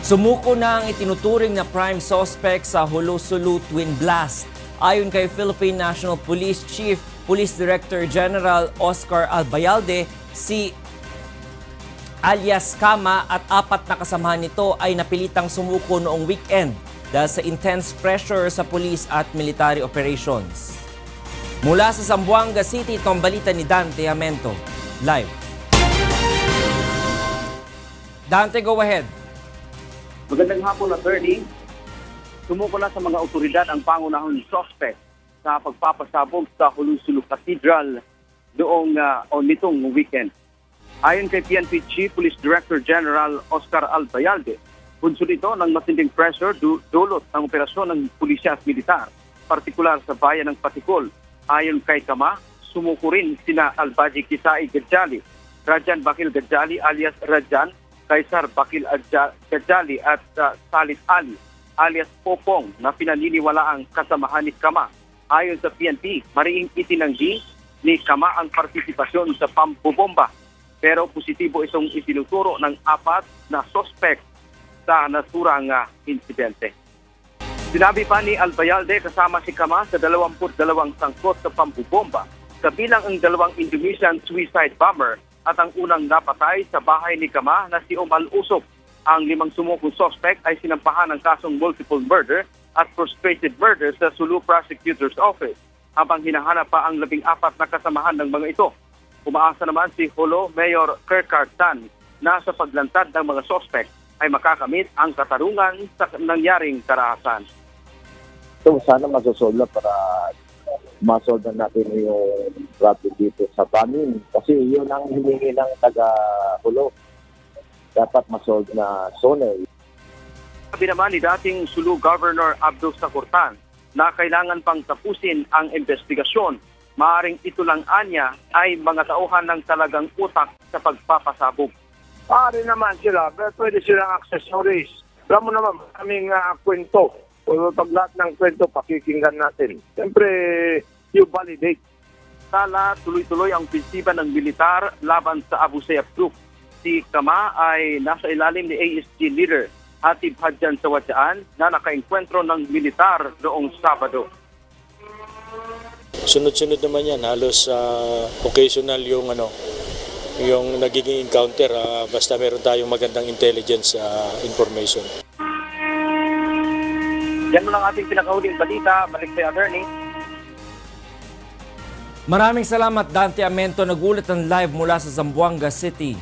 Sumuko na ang itinuturing na prime suspect sa Hulo-Sulu Twin Blast. Ayon kay Philippine National Police Chief Police Director General Oscar Albayalde, si alias Kama at apat na kasamahan nito ay napilitang sumuko noong weekend dahil sa intense pressure sa police at military operations. Mula sa Zamboanga City, ito balita ni Dante Amento. Live. Dante, go ahead. Magandang hapon, attorney. Sumuko na sa mga otoridad ang pangunahang suspect sa pagpapasabog sa Hulusulu Cathedral noong uh, o nitong weekend. Ayon kay PNP Chief Police Director General Oscar Albayalde, bunso ito ng matinding pressure du- dulot ng operasyon ng pulisya at militar, partikular sa bayan ng Patikol. Ayon kay Kama, sumuko rin sina Albaji Kisai Gajali, Rajan Bakil Gajali alias Rajan, Kaisar Bakil Adja- Gajali at uh, Salit Ali alias Popong na pinaniniwala ang kasamahan ni Kama. Ayon sa PNP, mariing itinanggi ni Kama ang partisipasyon sa pambobomba pero positibo itong itinuturo ng apat na suspect sa naturang uh, insidente. Sinabi pa ni Albayalde kasama si Kama sa 22 sangkot sa pambobomba kabilang ang dalawang Indonesian suicide bomber at ang unang napatay sa bahay ni Kama na si Omal Usop. Ang limang sumukong suspect ay sinampahan ng kasong multiple murder at frustrated murder sa Sulu Prosecutor's Office habang hinahanap pa ang labing apat na kasamahan ng mga ito. Umaasa naman si Holo Mayor Kirkard Tan na sa paglantad ng mga suspect ay makakamit ang katarungan sa nangyaring karahasan. So sana masosolve para masolve na natin yung problem dito sa Banin. Kasi yun ang hiningi ng taga-hulo. Dapat masolve na zone. Sabi naman ni dating Sulu Governor Abdul Sakurtan na kailangan pang tapusin ang investigasyon. Maaring ito lang anya ay mga tauhan ng talagang utak sa pagpapasabog. Pare naman sila, pero pwede silang accessories. Alam mo naman, maraming uh, kwento. Kung pag lahat ng kwento, pakikinggan natin. Siyempre, you validate. Sala tuloy-tuloy ang pinsiba ng militar laban sa Abu Sayyaf Group. Si Kama ay nasa ilalim ni ASG leader Hatib Hadjan sa Wadyaan na nakaengkwentro ng militar noong Sabado. Sunod-sunod naman yan, halos ah, occasional yung ano, yung nagiging encounter ah, basta meron tayong magandang intelligence ah, information. Yan mo lang ating pinakahuling balita. Balik sa attorney. Maraming salamat Dante Amento, nagulat ng live mula sa Zamboanga City.